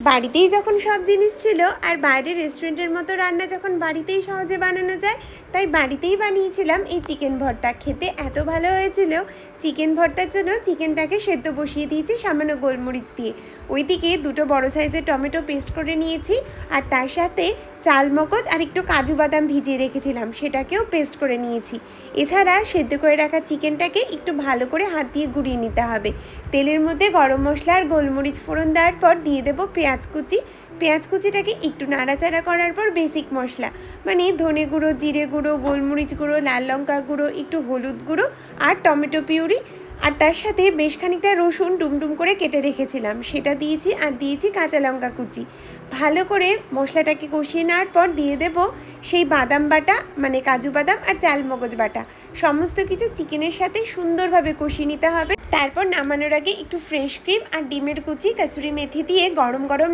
বাড়িতেই যখন সব জিনিস ছিল আর বাইরের রেস্টুরেন্টের মতো রান্না যখন বাড়িতেই সহজে বানানো যায়, তাই বাড়িতেই বানিয়েছিলাম এই চিকেন ভর্তা। খেতে এত ভালো হয়েছিল, চিকেন ভর্তার জন্য চিকেনটাকে সেদ্ধ বসিয়ে দিয়েছি সামান্য গোলমরিচ দিয়ে। ওইদিকে দুটো বড় সাইজের টমেটো পেস্ট করে নিয়েছি আর তার সাথে চাল মগজ আর একটু কাজু বাদাম ভিজিয়ে রেখেছিলাম, সেটাকেও পেস্ট করে নিয়েছি। এছাড়া সেদ্ধ করে রাখা চিকেনটাকে একটু ভালো করে হাত দিয়ে গুঁড়িয়ে নিতে হবে। তেলের মধ্যে গরম মশলা আর গোলমরিচ ফোড়ন দেওয়ার পর দিয়ে দেবো পেঁয়াজ কুচি। পেঁয়াজ কুচিটাকে একটু নাড়াচাড়া করার পর বেসিক মশলা মানে ধনে গুঁড়ো, জিরে গুঁড়ো, গোলমরিচ গুঁড়ো, লাল লঙ্কা গুঁড়ো, একটু হলুদ গুঁড়ো আর টমেটো পিউরি আর তার সাথে বেশ খানিকটা রসুন ডুমডুম করে কেটে রেখেছিলাম। সেটা দিয়েছি আর দিয়েছি কাঁচা লঙ্কা কুচি। ভালো করে মশলাটাকে কষিয়ে নেওয়ার পর দিয়ে দেব সেই বাদাম বাটা মানে কাজু বাদাম আর চাল মগজ বাটা। সমস্ত কিছু চিকেনের সাথে সুন্দরভাবে কষিয়ে নিতে হবে। তারপর নামানোর আগে একটু ফ্রেশ ক্রিম আর ডিমের কুচি, কাসুরি মেথি দিয়ে গরম গরম